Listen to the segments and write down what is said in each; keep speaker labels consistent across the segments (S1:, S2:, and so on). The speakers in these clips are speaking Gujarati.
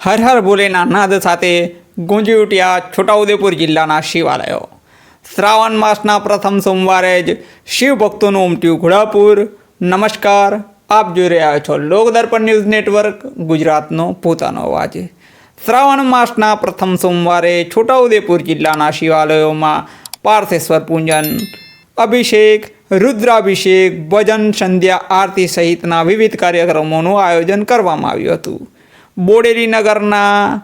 S1: હર હર ભોલેના નાદ સાથે ગુંજી ઉઠ્યા છોટાઉદેપુર જિલ્લાના શિવાલયો. શ્રાવણ માસના પ્રથમ સોમવારે જ શિવ ભક્તોનું ઉમટ્યું ઘોડાપુર. નમસ્કાર, આપ જોઈ રહ્યા છો લોકદર્પણ ન્યૂઝ નેટવર્ક, ગુજરાતનો પોતાનો અવાજ. શ્રાવણ માસના પ્રથમ સોમવારે છોટાઉદેપુર જિલ્લાના શિવાલયોમાં પાર્થેશ્વર પૂજન, અભિષેક, રુદ્રાભિષેક, ભજન, સંધ્યા આરતી સહિતના વિવિધ કાર્યક્રમોનું આયોજન કરવામાં આવ્યું હતું. બોડેલી નગરના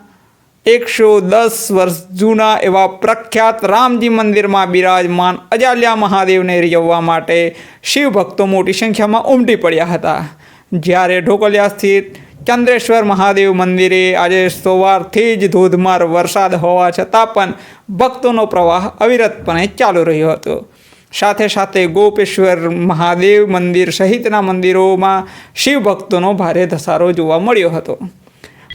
S1: એકસો દસ વર્ષ જૂના એવા પ્રખ્યાત રામજી મંદિરમાં બિરાજમાન અજાલ્યા મહાદેવને રીઝવવા માટે શિવભક્તો મોટી સંખ્યામાં ઉમટી પડ્યા હતા. જ્યારે ઢોકલિયા સ્થિત ચંદ્રેશ્વર મહાદેવ મંદિરે આજે સોવારથી જ ધોધમાર વરસાદ હોવા છતાં પણ ભક્તોનો પ્રવાહ અવિરતપણે ચાલુ રહ્યો હતો. સાથે સાથે ગોપેશ્વર મહાદેવ મંદિર સહિતના મંદિરોમાં શિવભક્તોનો ભારે ધસારો જોવા મળ્યો હતો.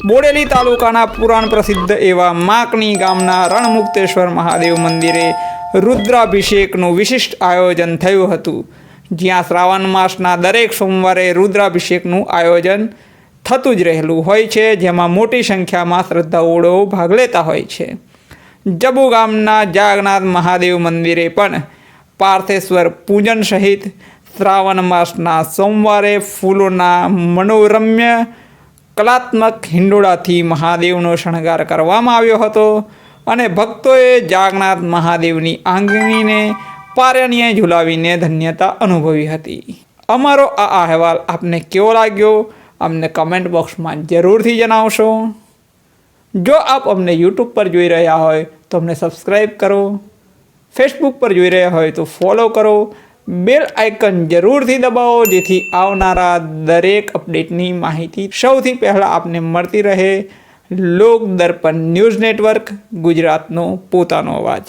S1: બોડેલી તાલુકાના પુરાણ પ્રસિદ્ધ એવા માકણી ગામના રણમુક્તેશ્વર મહાદેવ મંદિરે રુદ્રાભિષેકનું વિશિષ્ટ આયોજન થયું હતું. જ્યાં શ્રાવણ માસના દરેક સોમવારે રુદ્રાભિષેકનું આયોજન થતું જ રહેલું હોય છે, જેમાં મોટી સંખ્યામાં શ્રદ્ધાળુઓ ભાગ લેતા હોય છે. જબુ ગામના જાગનાથ મહાદેવ મંદિરે પણ પાર્થેશ્વર પૂજન સહિત શ્રાવણ માસના સોમવારે ફૂલોના મનોરમ્ય કલાત્મક હિંડોળાથી મહાદેવનો શણગાર કરવામાં આવ્યો હતો અને ભક્તોએ જાગનાથ મહાદેવની આંગણીને પારણીએ ઝુલાવીને ધન્યતા અનુભવી હતી. અમારો આ અહેવાલ આપને કેવો લાગ્યો? અમને કમેન્ટ બોક્સમાં જરૂરથી જણાવશો. જો આપ અમને યુટ્યુબ પર જોઈ રહ્યા હોય તો અમને સબસ્ક્રાઈબ કરો. ફેસબુક પર જોઈ રહ્યા હોય તો ફોલો કરો. બેલ આઇકન જરૂરથી દબાવો, જેથી આવનારા દરેક અપડેટની માહિતી સૌથી પહેલાં આપને મળતી રહે. લોક દર્પણ ન્યૂઝ નેટવર્ક, ગુજરાતનો પોતાનો અવાજ.